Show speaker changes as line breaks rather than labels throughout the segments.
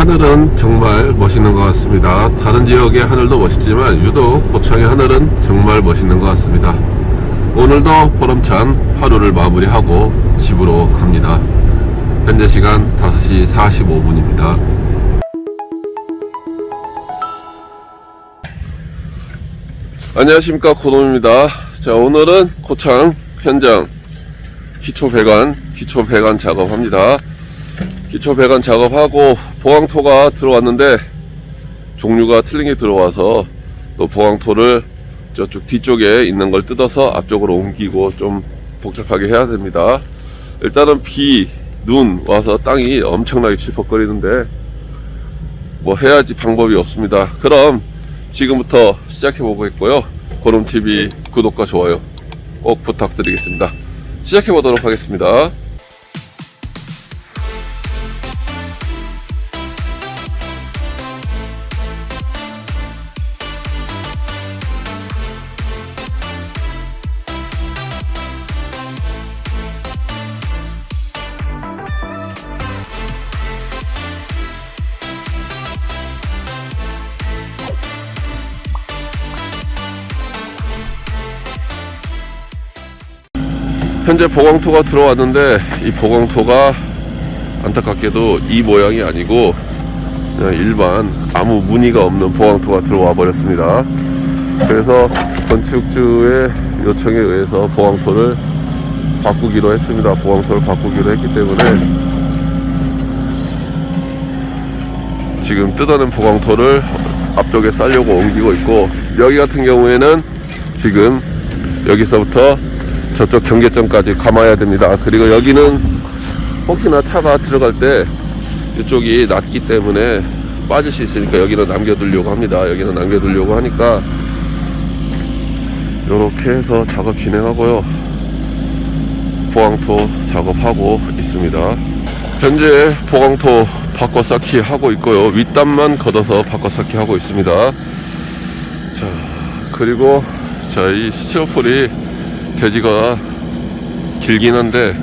하늘은 정말 멋있는 것 같습니다. 다른 지역의 하늘도 멋있지만 유독 고창의 하늘은 정말 멋있는 것 같습니다. 오늘도 보람찬 하루를 마무리하고 집으로 갑니다. 현재 시간 5시 45분입니다. 안녕하십니까 고놈입니다. 자 오늘은 고창 현장 기초 배관 기초 배관 작업합니다. 기초 배관 작업하고 보강토가 들어왔는데 종류가 틀린 게 들어와서 또 보강토를 저쪽 뒤쪽에 있는 걸 뜯어서 앞쪽으로 옮기고 좀 복잡하게 해야 됩니다. 일단은 비, 눈 와서 땅이 엄청나게 칠퍽거리는데 뭐 해야지 방법이 없습니다. 그럼 지금부터 시작해 보겠고요. 고름TV 구독과 좋아요 꼭 부탁드리겠습니다. 시작해 보도록 하겠습니다. 현재 보강토가 들어왔는데 이 보강토가 안타깝게도 이 모양이 아니고 일반 아무 무늬가 없는 보강토가 들어와 버렸습니다. 그래서 건축주의 요청에 의해서 보강토를 바꾸기로 했습니다. 보강토를 바꾸기로 했기 때문에 지금 뜯어낸 보강토를 앞쪽에 싸려고 옮기고 있고 여기 같은 경우에는 지금 여기서부터 저쪽 경계점까지 감아야 됩니다. 그리고 여기는 혹시나 차가 들어갈 때 이쪽이 낮기 때문에 빠질 수 있으니까 여기는 남겨두려고 합니다. 여기는 남겨두려고 하니까 이렇게 해서 작업 진행하고요. 보강토 작업하고 있습니다. 현재 보강토 바꿔 쌓기 하고 있고요. 윗단만 걷어서 바꿔 쌓기 하고 있습니다. 자, 그리고 자, 이 스티로폴이 돼지가 길긴 한데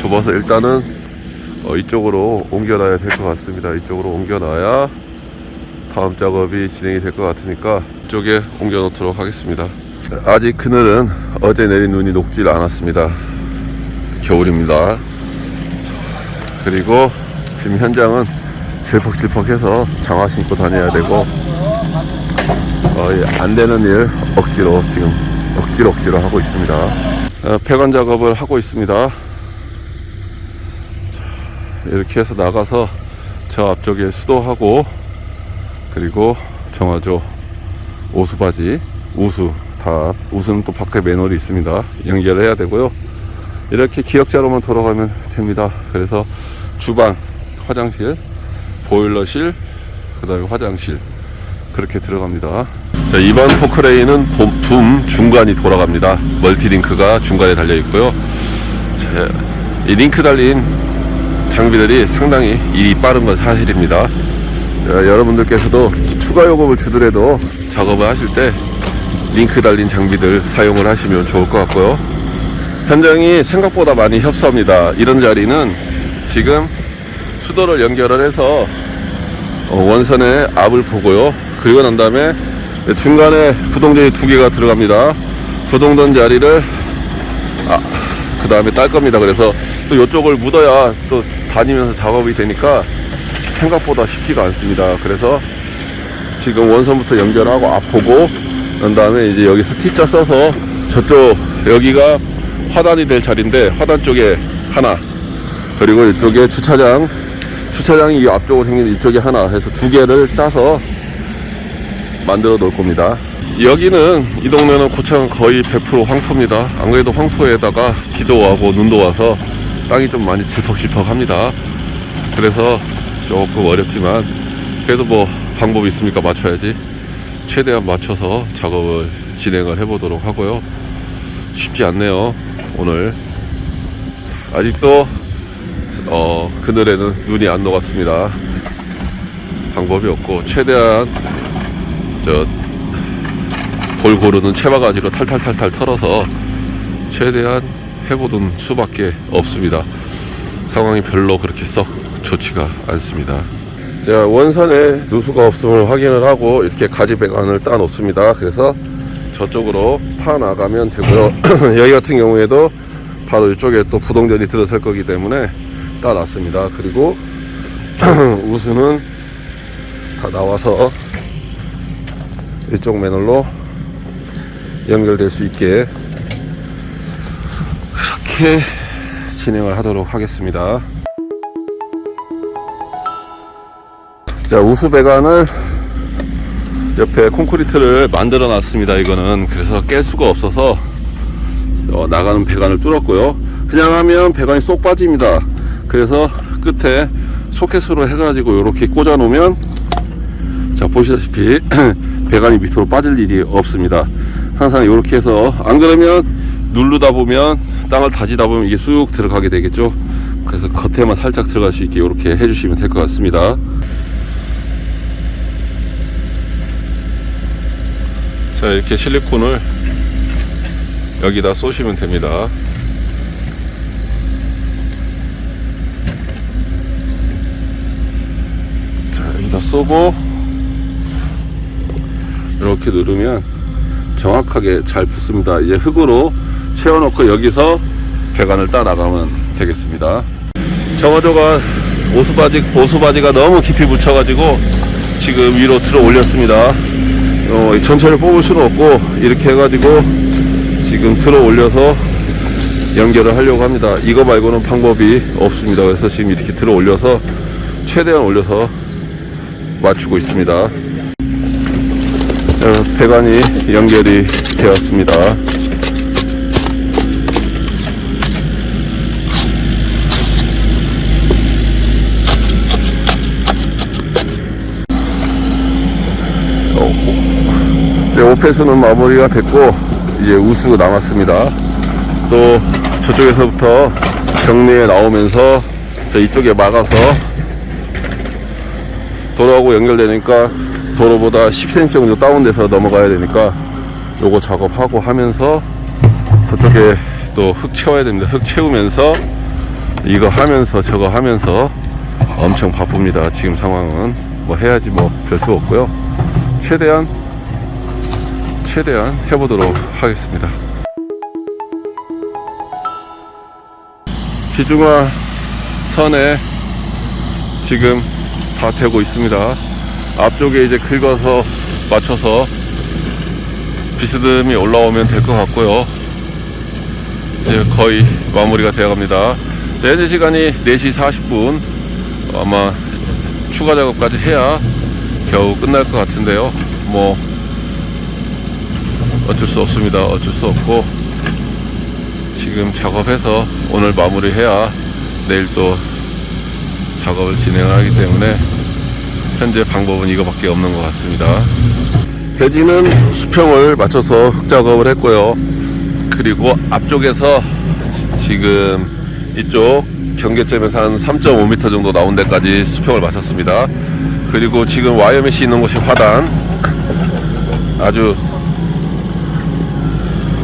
좁아서 일단은 어, 이쪽으로 옮겨놔야 될 것 같습니다. 이쪽으로 옮겨놔야 다음 작업이 진행이 될 것 같으니까 이쪽에 옮겨 놓도록 하겠습니다. 아직 그늘은 어제 내린 눈이 녹질 않았습니다. 겨울입니다. 그리고 지금 현장은 질퍽질퍽해서 장화 신고 다녀야 되고 어, 이안 되는 일 억지로 지금 억지로 억지로 하고 있습니다. 어, 폐관 작업을 하고 있습니다. 자, 이렇게 해서 나가서 저 앞쪽에 수도하고 그리고 정화조 오수바지 우수 다 우수는 또 밖에 매놀이 있습니다. 연결해야 되고요. 이렇게 기역자로만 돌아가면 됩니다. 그래서 주방, 화장실, 보일러실, 그 다음에 화장실 그렇게 들어갑니다. 자, 이번 포크레인은 봄- 붐 중간이 돌아갑니다. 멀티링크가 중간에 달려 있고요. 자, 이 링크 달린 장비들이 상당히 일이 빠른 건 사실입니다. 자, 여러분들께서도 추가 요금을 주더라도 작업을 하실 때 링크 달린 장비들 사용을 하시면 좋을 것 같고요. 현장이 생각보다 많이 협소합니다. 이런 자리는 지금 수도를 연결을 해서 어, 원선의 앞을 보고요. 그리고 난 다음에 중간에 부동전이 두 개가 들어갑니다. 부동전 자리를 아, 그 다음에 딸 겁니다. 그래서 또 이쪽을 묻어야 또 다니면서 작업이 되니까 생각보다 쉽지가 않습니다. 그래서 지금 원선부터 연결하고 앞 보고 난 다음에 이제 여기서 T자 써서 저쪽 여기가 화단이 될 자리인데 화단 쪽에 하나 그리고 이쪽에 주차장 주차장이 이 앞쪽으로 생긴 이쪽에 하나 해서 두 개를 따서 만들어 놓을 겁니다. 여기는 이 동네는 고창 거의 100% 황토입니다. 안 그래도 황토에다가 비도 와고 눈도 와서 땅이 좀 많이 질퍽질퍽 합니다. 그래서 조금 어렵지만 그래도 뭐 방법이 있으니까 맞춰야지. 최대한 맞춰서 작업을 진행을 해 보도록 하고요. 쉽지 않네요. 오늘 아직도 어, 그늘에는 눈이 안 녹았습니다. 방법이 없고 최대한 저돌 고르는 채바가지로 탈탈탈탈 털어서 최대한 해보던 수밖에 없습니다. 상황이 별로 그렇게 썩 좋지가 않습니다. 자, 원산에 누수가 없음을 확인을 하고 이렇게 가지 배관을 따 놓습니다. 그래서 저쪽으로 파 나가면 되고요. 여기 같은 경우에도 바로 이쪽에 또 부동전이 들어설 거기 때문에 따 놨습니다. 그리고 우수는 다 나와서 이쪽 매널로 연결될 수 있게 그렇게 진행을 하도록 하겠습니다. 자, 우수 배관을 옆에 콘크리트를 만들어 놨습니다. 이거는 그래서 깰 수가 없어서 어, 나가는 배관을 뚫었고요. 그냥 하면 배관이 쏙 빠집니다. 그래서 끝에 소켓으로 해가지고 이렇게 꽂아 놓으면 자 보시다시피 배관이 밑으로 빠질 일이 없습니다. 항상 이렇게 해서 안 그러면 누르다 보면 땅을 다지다 보면 이게 쑥 들어가게 되겠죠. 그래서 겉에만 살짝 들어갈 수 있게 이렇게 해주시면 될 것 같습니다. 자 이렇게 실리콘을 여기다 쏘시면 됩니다. 자 여기다 쏘고 이렇게 누르면 정확하게 잘 붙습니다. 이제 흙으로 채워놓고 여기서 배관을 따 나가면 되겠습니다. 정어조가 오수바지 오수바지가 너무 깊이 묻혀가지고 지금 위로 들어 올렸습니다. 어, 전체를 뽑을 수는 없고 이렇게 해가지고 지금 들어 올려서 연결을 하려고 합니다. 이거 말고는 방법이 없습니다. 그래서 지금 이렇게 들어 올려서 최대한 올려서 맞추고 있습니다. 어, 배관이 연결이 되었습니다. 네, 오페스는 마무리가 됐고 이제 우수 남았습니다. 또 저쪽에서부터 정리해 나오면서 저 이쪽에 막아서 도로하고 연결되니까 도로보다 10cm 정도 다운돼서 넘어가야 되니까 요거 작업하고 하면서 저쪽에 또 흙 채워야 됩니다. 흙 채우면서 이거 하면서 저거 하면서 엄청 바쁩니다. 지금 상황은 뭐 해야지 뭐 별 수 없고요. 최대한 최대한 해보도록 하겠습니다. 지중화 선에 지금 다 되고 있습니다. 앞쪽에 이제 긁어서 맞춰서 비스듬히 올라오면 될 것 같고요. 이제 거의 마무리가 되어 갑니다. 자, 현재 시간이 4시 40분. 아마 추가 작업까지 해야 겨우 끝날 것 같은데요. 뭐, 어쩔 수 없습니다. 어쩔 수 없고, 지금 작업해서 오늘 마무리해야 내일 또 작업을 진행을 하기 때문에 현재 방법은 이거밖에 없는 것 같습니다. 대지는 수평을 맞춰서 흙 작업을 했고요. 그리고 앞쪽에서 지금 이쪽 경계점에서 한 3.5m 정도 나온 데까지 수평을 맞췄습니다. 그리고 지금 와이어메시 있는 곳이 화단 아주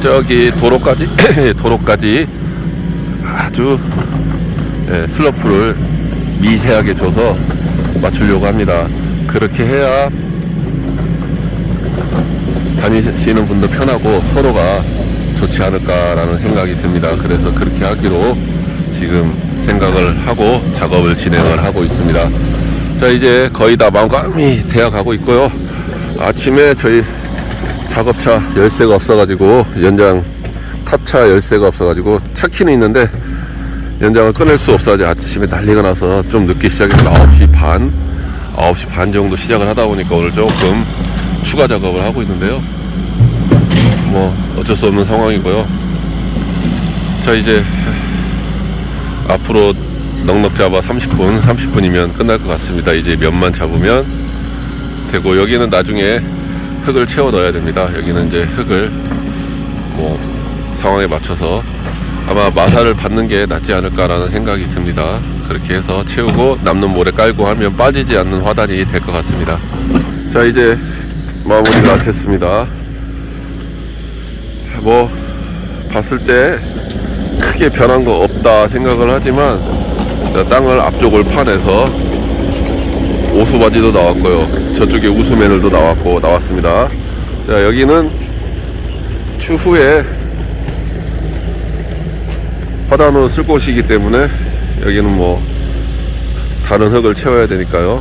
저기 도로까지 도로까지 아주 예, 슬로프를 미세하게 줘서 맞추려고 합니다. 그렇게 해야 다니시는 분도 편하고 서로가 좋지 않을까라는 생각이 듭니다. 그래서 그렇게 하기로 지금 생각을 하고 작업을 진행을 하고 있습니다. 자, 이제 거의 다 마감이 되어 가고 있고요. 아침에 저희 작업차 열쇠가 없어가지고 연장 탑차 열쇠가 없어가지고 차키는 있는데 연장을 끊을 수 없어가지고 아침에 난리가 나서 좀 늦게 시작해서 9시 반 9시 반 정도 시작을 하다 보니까 오늘 조금 추가 작업을 하고 있는데요. 뭐 어쩔 수 없는 상황이고요. 자 이제 앞으로 넉넉 잡아 30분 30분이면 끝날 것 같습니다. 이제 면만 잡으면 되고 여기는 나중에 흙을 채워 넣어야 됩니다. 여기는 이제 흙을 뭐 상황에 맞춰서 아마 마사를 받는 게 낫지 않을까라는 생각이 듭니다. 그렇게 해서 채우고 남는 모래 깔고 하면 빠지지 않는 화단이 될 것 같습니다. 자 이제 마무리가 됐습니다. 뭐 봤을 때 크게 변한 거 없다 생각을 하지만 자, 땅을 앞쪽을 파내서 오수바지도 나왔고요. 저쪽에 우수매늘도 나왔고 나왔습니다. 자 여기는 추후에 화단으로 쓸 곳이기 때문에 여기는 뭐 다른 흙을 채워야 되니까요.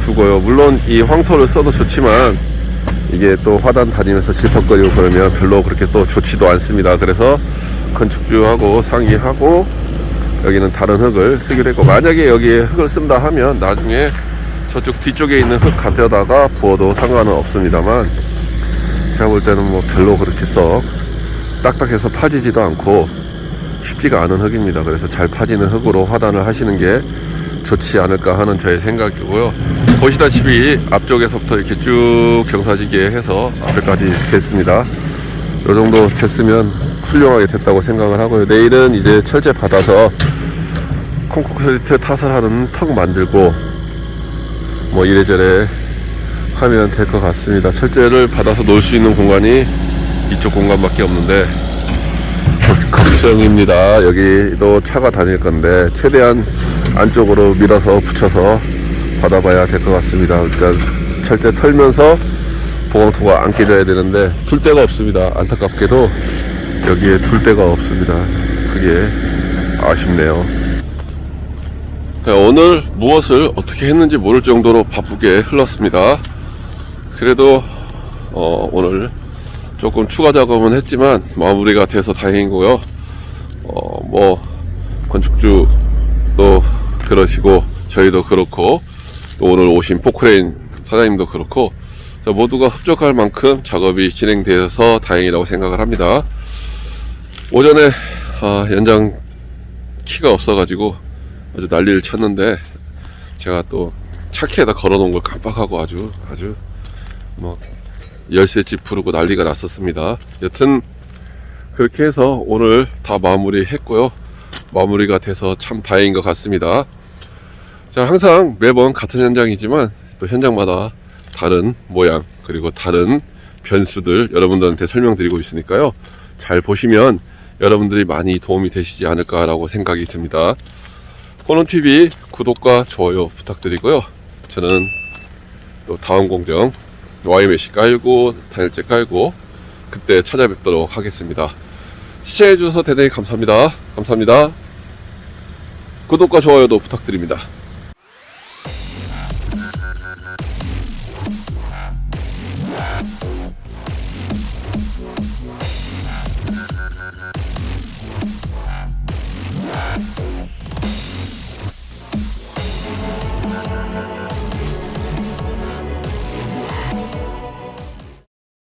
두고요. 물론 이 황토를 써도 좋지만 이게 또 화단 다니면서 질퍽거리고 그러면 별로 그렇게 또 좋지도 않습니다. 그래서 건축주하고 상의하고 여기는 다른 흙을 쓰기로 했고 만약에 여기에 흙을 쓴다 하면 나중에 저쪽 뒤쪽에 있는 흙 가져다가 부어도 상관은 없습니다만 제가 볼 때는 뭐 별로 그렇게 썩 딱딱해서 파지지도 않고 쉽지가 않은 흙입니다. 그래서 잘 파지는 흙으로 화단을 하시는 게 좋지 않을까 하는 저의 생각이고요. 보시다시피 앞쪽에서부터 이렇게 쭉 경사지게 해서 앞에까지 됐습니다. 이 정도 됐으면 훌륭하게 됐다고 생각을 하고요. 내일은 이제 철제 받아서 콘크리트 타설하는 턱 만들고 뭐 이래저래 하면 될 것 같습니다. 철제를 받아서 놓을 수 있는 공간이 이쪽 공간밖에 없는데 걱정입니다. 여기도 차가 다닐 건데 최대한 안쪽으로 밀어서 붙여서 받아봐야 될 것 같습니다. 그러니까 철제 털면서 보강토가 안 깨져야 되는데 둘 데가 없습니다. 안타깝게도 여기에 둘 데가 없습니다. 그게 아쉽네요. 네, 오늘 무엇을 어떻게 했는지 모를 정도로 바쁘게 흘렀습니다. 그래도 어, 오늘 조금 추가 작업은 했지만 마무리가 돼서 다행이고요. 어, 뭐 건축주도 그러시고 저희도 그렇고 또 오늘 오신 포크레인 사장님도 그렇고 자, 모두가 흡족할 만큼 작업이 진행되어서 다행이라고 생각을 합니다. 오전에 아, 연장 키가 없어가지고 아주 난리를 쳤는데 제가 또 차키에다 걸어놓은 걸 깜빡하고 아주 아주 뭐 열쇠집 부르고 난리가 났었습니다. 여튼 그렇게 해서 오늘 다 마무리 했고요. 마무리가 돼서 참 다행인 것 같습니다. 자, 항상 매번 같은 현장이지만 또 현장마다 다른 모양 그리고 다른 변수들 여러분들한테 설명드리고 있으니까요. 잘 보시면 여러분들이 많이 도움이 되시지 않을까라고 생각이 듭니다. 코너TV 구독과 좋아요 부탁드리고요. 저는 또 다음 공정 YMC 깔고 단일재 깔고 그때 찾아뵙도록 하겠습니다. 시청해주셔서 대단히 감사합니다. 감사합니다. 구독과 좋아요도 부탁드립니다.